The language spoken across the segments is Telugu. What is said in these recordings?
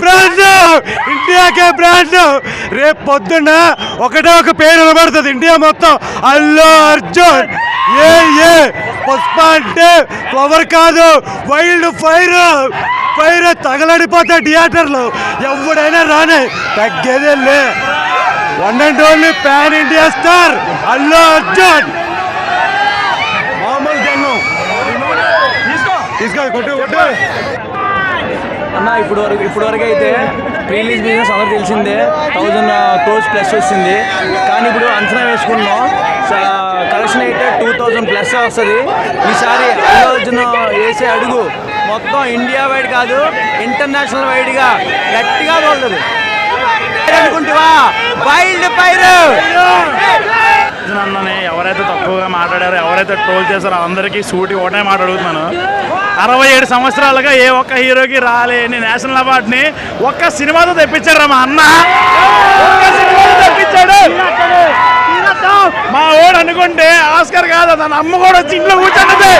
బ్రాండ్ ఇండియాకే బ్రాండ్ రేపు పొద్దున్న ఒకటే ఒక పేరు నిలబడుతుంది ఇండియా మొత్తం అల్లు అర్జున్! ఏ ఏ? పుష్ప అంటే ఫ్లవర్ కాదు. వైల్డ్ ఫైర్ ఫైర్ తగలడిపోతా థియేటర్లు. ఎవడైనా రానే తగ్గేదే లే. One and only pan India star Allu Arjun! మామూలు జన్ను తీసుకో కొట్టు కొట్టు. అన్న ఇప్పుడు వరకు ఇప్పుడు వరకు అయితే రిలీజ్ బిజినెస్ అందరూ తెలిసిందే. థౌజండ్ క్రోర్స్ ప్లస్ వచ్చింది. కానీ ఇప్పుడు అంచనా వేసుకున్నాం. కలెక్షన్ అయితే టూ థౌజండ్ ప్లస్ వస్తుంది. ఈసారి అల్లు వేసే అడుగు మొత్తం ఇండియా వైడ్ కాదు ఇంటర్నేషనల్ వైడ్గా గట్టిగా తోలుతుంది అనుకుంటావా వైల్డ్ ఫైర్ అన్నని ఎవరైతే తక్కువగా మాట్లాడారో ఎవరైతే ట్రోల్ చేశారో అందరికీ సూటి ఒకటే మాట్లాడుతున్నాను అరవై ఏడు సంవత్సరాలుగా ఏ ఒక్క హీరోకి రాలేని నేషనల్ అవార్డుని ఒక్క సినిమాతో తెప్పించారు మా అన్న. ఒక్క సినిమాతో తెప్పించాడు. మా ఓడు అనుకుంటే ఆస్కర్ కాదు తన అమ్మ కూడా వచ్చి ఇంట్లో కూర్చుంటుంది.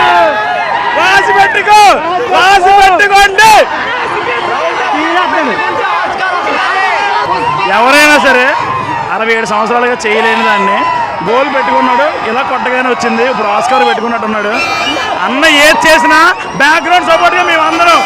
రాసి పెట్టుకో రాసి పెట్టుకోండి ఎవరైనా సరే అరవై ఏడు సంవత్సరాలుగా చేయలేని దాన్ని గోల్ పెట్టుకున్నాడు ఇలా కొట్టగానే వచ్చింది. ఇప్పుడు ఆస్కార్ పెట్టుకున్నట్టున్నాడు. అన్న ఏది చేసినా బ్యాక్గ్రౌండ్ సపోర్ట్గా మేమందరం